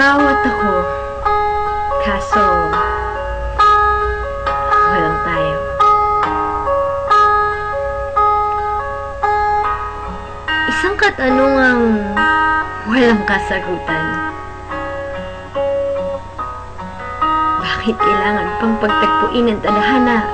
Ikaw at ako. Kaso, walang tayo. Isang katanungang walang kasagutan. Bakit kailangan pang pagtagpuin ng tadhana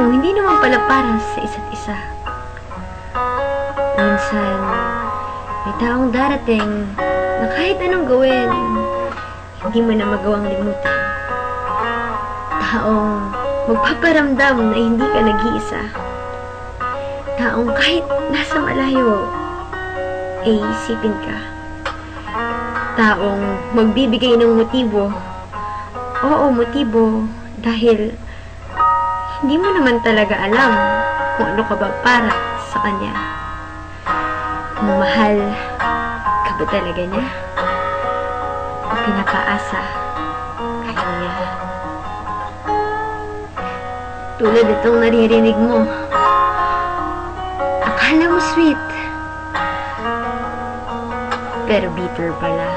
kung hindi naman pala para sa isa't isa? Minsan, may taong darating na kahit anong gawin, hindi mo na magawang limutan. Taong magpaparamdam na hindi ka nag-iisa. Taong kahit nasa malayo, ay isipin ka. Taong magbibigay ng motibo. Oo, motibo. Dahil hindi mo naman talaga alam kung ano ka ba para sa kanya. Kung mahal ka ba talaga niya? O pinapaasa ka lang niya? Tulad itong naririnig mo. Akala mo sweet. Pero bitter pala.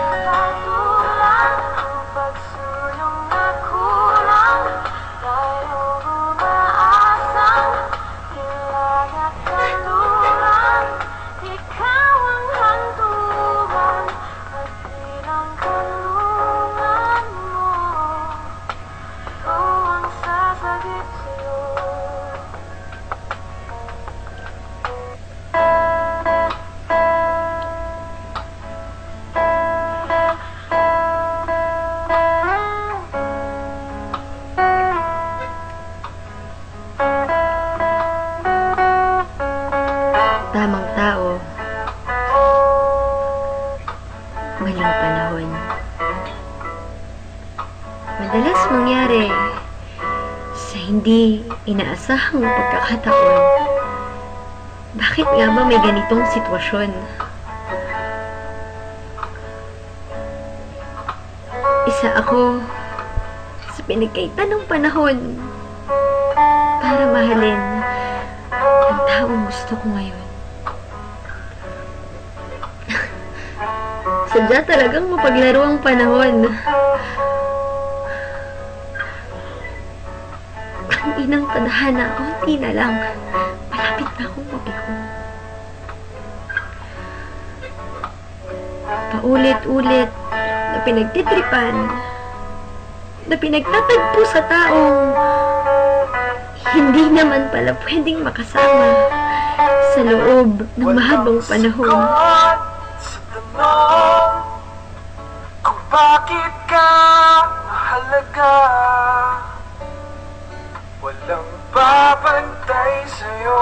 Madalas mangyari sa hindi inaasahang pagkakataon. Bakit nga ba may ganitong sitwasyon? Isa ako sa pinagkaitan ng panahon para mahalin ang taong gusto ko ngayon. Sadya talagang mapaglaro ang panahon. Ang inang tadhana, konti na lang. Malapit na akong mabigo. Paulit-ulit na pinagtitripan, na pinagtatagpo sa taong hindi naman pala pwedeng makasama sa loob ng mahabang panahon. Bakit ka babantay sa'yo.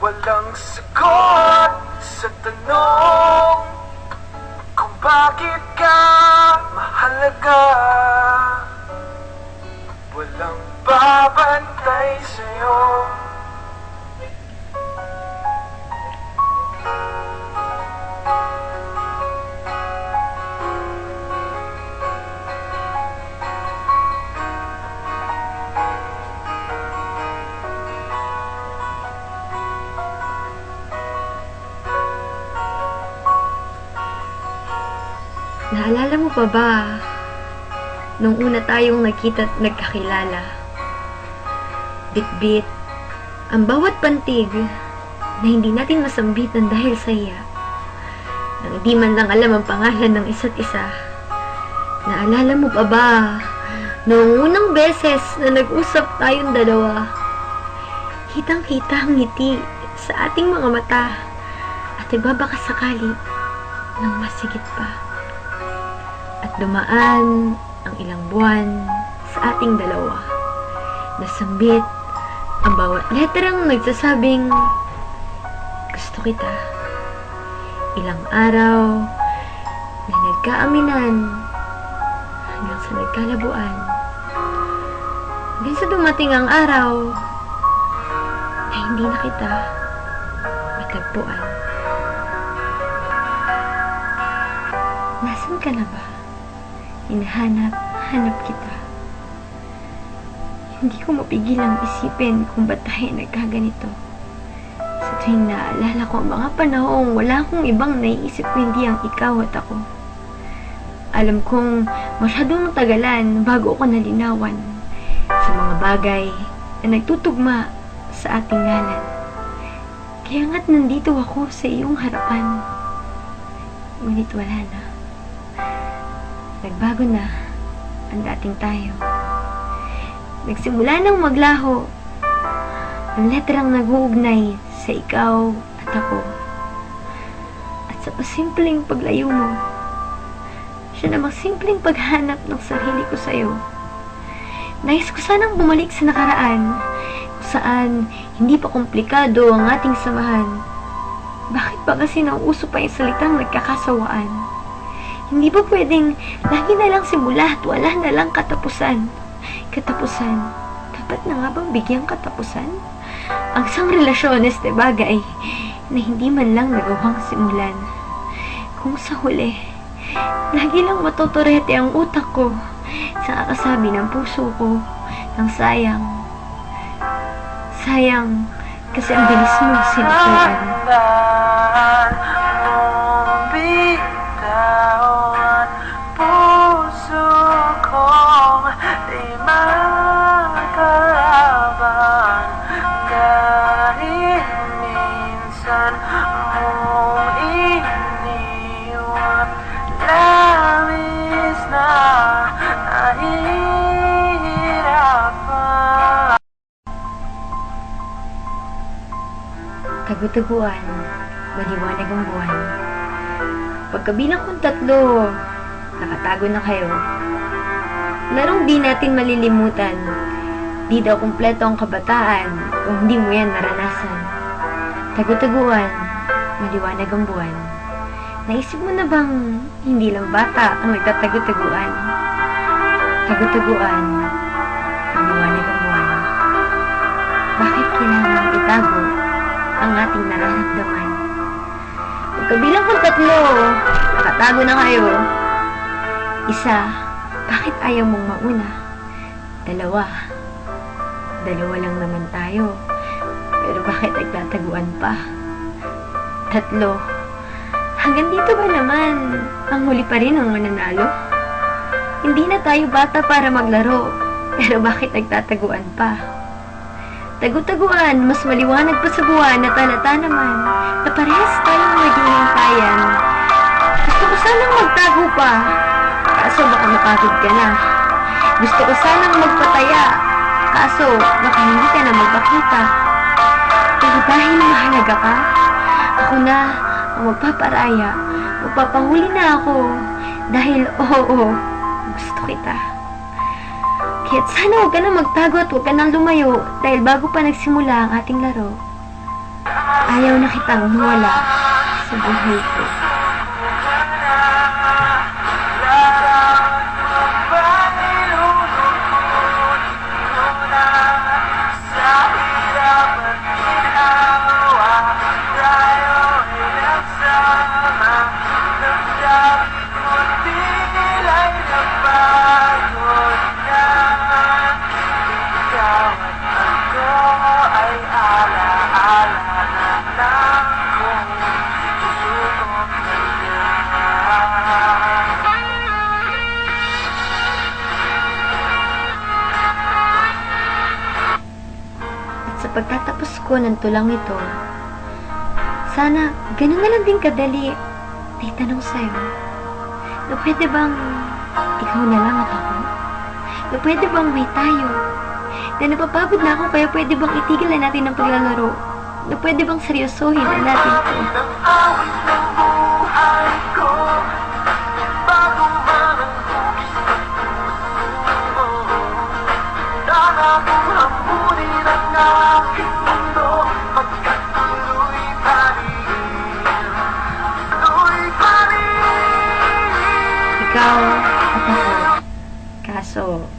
Walang sagot sa tanong Kung bakit ka mahalaga. Walang babantay sa'yo pa ba nung una tayong nagkita at nagkakilala? Bit-bit, ang bawat pantig na hindi natin masambitan dahil sa iya. Nang di man lang alam ang pangalan ng isa't isa. Naalala mo pa ba noong unang beses na nag-usap tayong dalawa? Kitang-kita ang ngiti sa ating mga mata at iba baka sakali ng masigit pa at dumaan ang ilang buwan sa ating dalawa. Nasambit ang bawat letrang nagsasabing gusto kita. Ilang araw na nagkaaminan hanggang sa nagkalabuan. Hanggang sa dumating ang araw na hindi na kita matagpuan. Nasaan ka na ba? Hinahanap, hanap kita. Hindi ko mapigilang isipin kung ba't tayo nagkaganito. Sa tuwing naalala ko ang mga panahong wala akong ibang naiisip kundi ang ikaw at ako. Alam kong masyadong tagalan bago ako nalinawan sa mga bagay na nagtutugma sa ating ngalan. Kaya nga't nandito ako sa iyong harapan. Ngunit wala na. Nagbago na ang dating tayo. Nagsimula nang maglaho ang letrang nag-uugnay sa ikaw at ako. At sa pasimpleng paglayo mo, siya namang simpleng paghanap ng sarili ko sa'yo. Nais ko sanang bumalik sa nakaraan, kung saan hindi pa komplikado ang ating samahan. Bakit ba kasi nauuso pa yung salitang nagkakasawaan? Hindi ba pwedeng lagi na lang simula at wala na lang katapusan? Katapusan? Dapat na nga bang bigyang katapusan? Ang isang relasyon is de bagay na hindi man lang nagawang simulan. Kung sa huli, lagi lang matotorete ang utak ko sa kakasabi ng puso ko ng sayang. Sayang, kasi ang bilis mo sinukuan. Tagutaguan, maliwanag ang buwan. Pagkabilang kong tatlo, nakatago na kayo. Larong di natin malilimutan. Di daw kumpleto ang kabataan kung hindi mo yan naranasan. Tagutaguan, maliwanag ang buwan. Naisip mo na bang hindi lang bata ang nagtatagutaguan? Tagutaguan, maliwanag ang buwan. Bakit kailangan itago ang ating nararamdaman? Pagkabilang kong tatlo, nakatago na kayo. Isa, bakit ayaw mong mauna? Dalawa, dalawa lang naman tayo. Pero bakit nagtataguan pa? Tatlo, hanggang dito ba naman ang huli pa rin ang mananalo? Hindi na tayo bata para maglaro, pero bakit nagtataguan pa? Tagu-taguan, mas maliwanag pa sa buwan at halata naman na parehas tayong naging himpayan. Gusto ko sanang magtago pa, kaso baka mapagod ka na. Gusto ko sanang magpataya, kaso baka hindi ka na magpakita. Pero dahil mahalaga ka, ako na ang magpaparaya. Magpapahuli na ako dahil oo, gusto kita. Kaya't sana huwag ka na magtago at huwag ka nang lumayo. Dahil bago pa nagsimula ang ating laro, ayaw na kitang mawala sa buhay ko. Pagtatapos ko ng tulang ito, sana ganun na lang din kadali na itanong sa'yo na pwede bang ikaw na lang at ako? Na pwede bang may tayo? Na napapagod na ako kaya pwede bang itigil na natin ang paglalaro? Na pwede bang seryosohin na natin ito? Ng awit Ikaw at. Kaso,